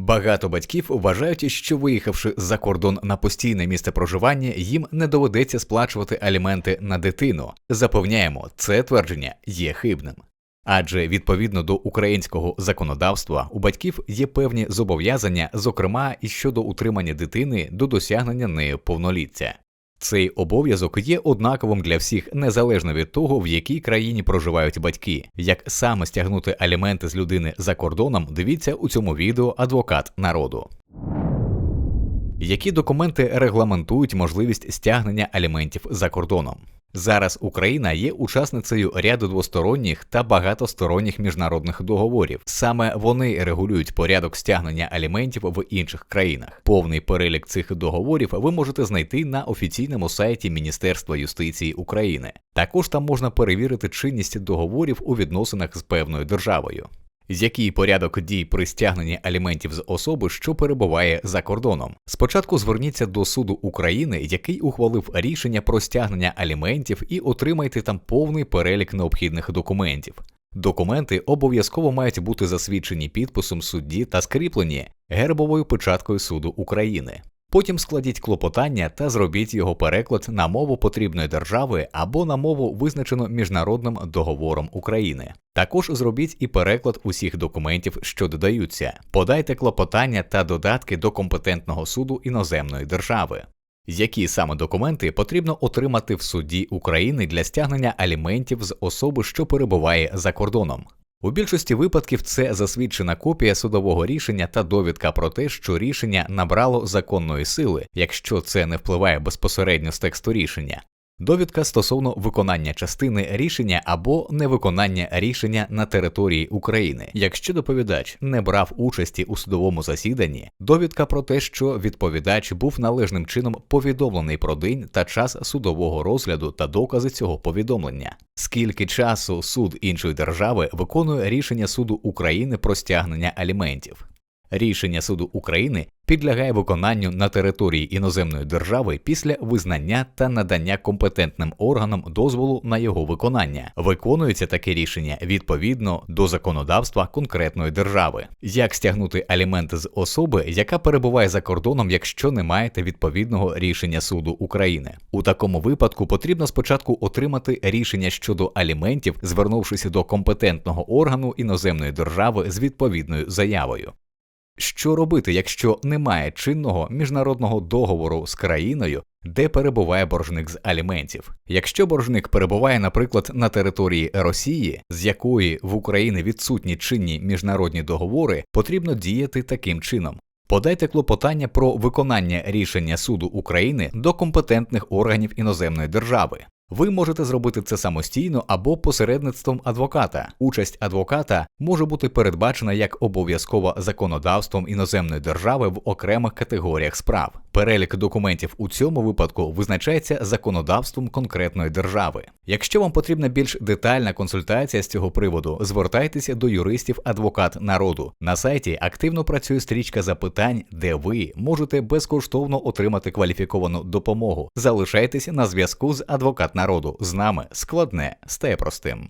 Багато батьків вважають, що виїхавши за кордон на постійне місце проживання, їм не доведеться сплачувати аліменти на дитину. Запевняємо, це твердження є хибним. Адже відповідно до українського законодавства у батьків є певні зобов'язання, зокрема і щодо утримання дитини до досягнення нею повноліття. Цей обов'язок є однаковим для всіх незалежно від того, в якій країні проживають батьки. Як саме стягнути аліменти з людини за кордоном, дивіться у цьому відео адвокат народу. Які документи регламентують можливість стягнення аліментів за кордоном? Зараз Україна є учасницею ряду двосторонніх та багатосторонніх міжнародних договорів. Саме вони регулюють порядок стягнення аліментів в інших країнах. Повний перелік цих договорів ви можете знайти на офіційному сайті Міністерства юстиції України. Також там можна перевірити чинність договорів у відносинах з певною державою. Який порядок дій при стягненні аліментів з особи, що перебуває за кордоном? Спочатку зверніться до суду України, який ухвалив рішення про стягнення аліментів, і отримайте там повний перелік необхідних документів. Документи обов'язково мають бути засвідчені підписом судді та скріплені гербовою печаткою суду України. Потім складіть клопотання та зробіть його переклад на мову потрібної держави або на мову, визначену міжнародним договором України. Також зробіть і переклад усіх документів, що додаються. Подайте клопотання та додатки до компетентного суду іноземної держави. Які саме документи потрібно отримати в суді України для стягнення аліментів з особи, що перебуває за кордоном? У більшості випадків це засвідчена копія судового рішення та довідка про те, що рішення набрало законної сили, якщо це не впливає безпосередньо з тексту рішення. Довідка стосовно виконання частини рішення або невиконання рішення на території України. Якщо доповідач не брав участі у судовому засіданні, довідка про те, що відповідач був належним чином повідомлений про день та час судового розгляду та докази цього повідомлення. Скільки часу суд іншої держави виконує рішення суду України про стягнення аліментів? Рішення суду України підлягає виконанню на території іноземної держави після визнання та надання компетентним органам дозволу на його виконання. Виконується таке рішення відповідно до законодавства конкретної держави. Як стягнути аліменти з особи, яка перебуває за кордоном, якщо не маєте відповідного рішення суду України? У такому випадку потрібно спочатку отримати рішення щодо аліментів, звернувшись до компетентного органу іноземної держави з відповідною заявою. Що робити, якщо немає чинного міжнародного договору з країною, де перебуває боржник з аліментів? Якщо боржник перебуває, наприклад, на території Росії, з якої в Україні відсутні чинні міжнародні договори, потрібно діяти таким чином. Подайте клопотання про виконання рішення суду України до компетентних органів іноземної держави. Ви можете зробити це самостійно або посередництвом адвоката. Участь адвоката може бути передбачена як обов'язкова законодавством іноземної держави в окремих категоріях справ. Перелік документів у цьому випадку визначається законодавством конкретної держави. Якщо вам потрібна більш детальна консультація з цього приводу, звертайтеся до юристів адвокат народу. На сайті активно працює стрічка запитань, де ви можете безкоштовно отримати кваліфіковану допомогу. Залишайтеся на зв'язку з адвокат народу. З нами складне стає простим.